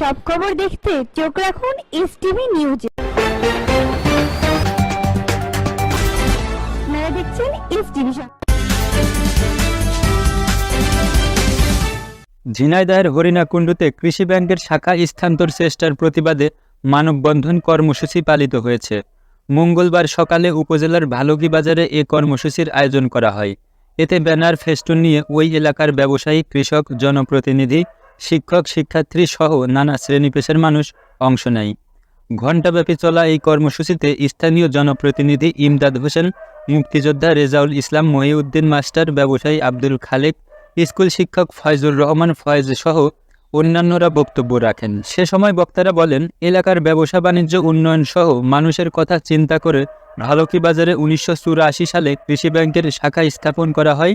সব খবর দেখতে চোখ রাখুন এস টিভি নিউজে দেখছেন এস টিভি ঝিনাইদহের হরিণাকুণ্ডুতে কৃষি ব্যাংকের শাখা স্থানান্তর চেষ্টার প্রতিবাদে মানববন্ধন কর্মসূচি পালিত হয়েছে। মঙ্গলবার সকালে উপজেলার ভালুকি বাজারে এ কর্মসূচির আয়োজন করা হয়। এতে ব্যানার ফেস্টুন নিয়ে ওই এলাকার ব্যবসায়ী, কৃষক, জনপ্রতিনিধি শিক্ষক, শিক্ষার্থী সহ নানা শ্রেণি পেশার মানুষ অংশ নেয়। ঘণ্টাব্যাপী চলা এই কর্মসূচিতে স্থানীয় জনপ্রতিনিধি ইমদাদ হোসেন, মুক্তিযোদ্ধা রেজাউল ইসলাম, মহিউদ্দিন মাস্টার, ব্যবসায়ী আব্দুল খালেক, স্কুল শিক্ষক ফয়জুর রহমান, ফয়েজ সহ অন্যান্যরা বক্তব্য রাখেন। সে সময় বক্তারা বলেন, এলাকার ব্যবসা বাণিজ্য উন্নয়ন সহ মানুষের কথা চিন্তা করে ভালকি বাজারে উনিশশো চুরাশি সালে কৃষি ব্যাংকের শাখা স্থাপন করা হয়।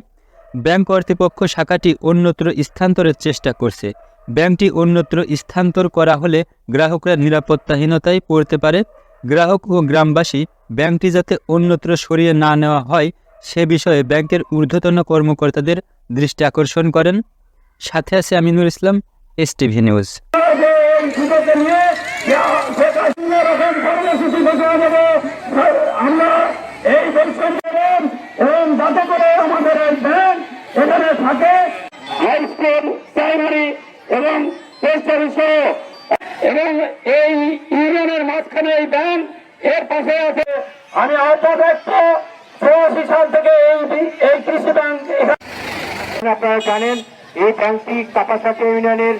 ব্যাংক কর্তৃপক্ষ শাখাটি অন্যত্র স্থানান্তরের চেষ্টা করছে। ব্যাংকটি অন্যত্র স্থানান্তর করা হলে গ্রাহকরা নিরাপত্তাহীনতায় পড়তে পারে। গ্রাহক ও গ্রামবাসী ব্যাংকটি যাতে অন্যত্র সরিয়ে না নেওয়া হয়, সে বিষয়ে ব্যাংকের ঊর্ধ্বতন কর্মকর্তাদের দৃষ্টি আকর্ষণ করেন। সাথে আছে Aminul Islam S TV news Sheikh হাসিনার এখন কর্মসূচি ঘোষণা দেবো আমরা এই পরিশ্রম করবেন এবং যাতে করে আমাদের এই ব্যাংক এখানে থাকে হাই স্কুল প্রাইমারি এবং পোস্ট অফিস সহ এবং এই ইউনিয়নের মাঝখানে এই ব্যাংক এর পাশে আছে। আমি আহ্বায়ক চৌরাশি সাল থেকে এই এই কৃষি ব্যাংক আপনারা জানেন, এই ব্যাংকটি কাপাসাকি ইউনিয়নের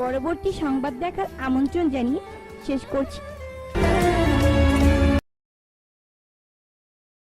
পরবর্তী সংবাদ দেখার আমন্ত্রণ জানিয়ে শেষ করছি।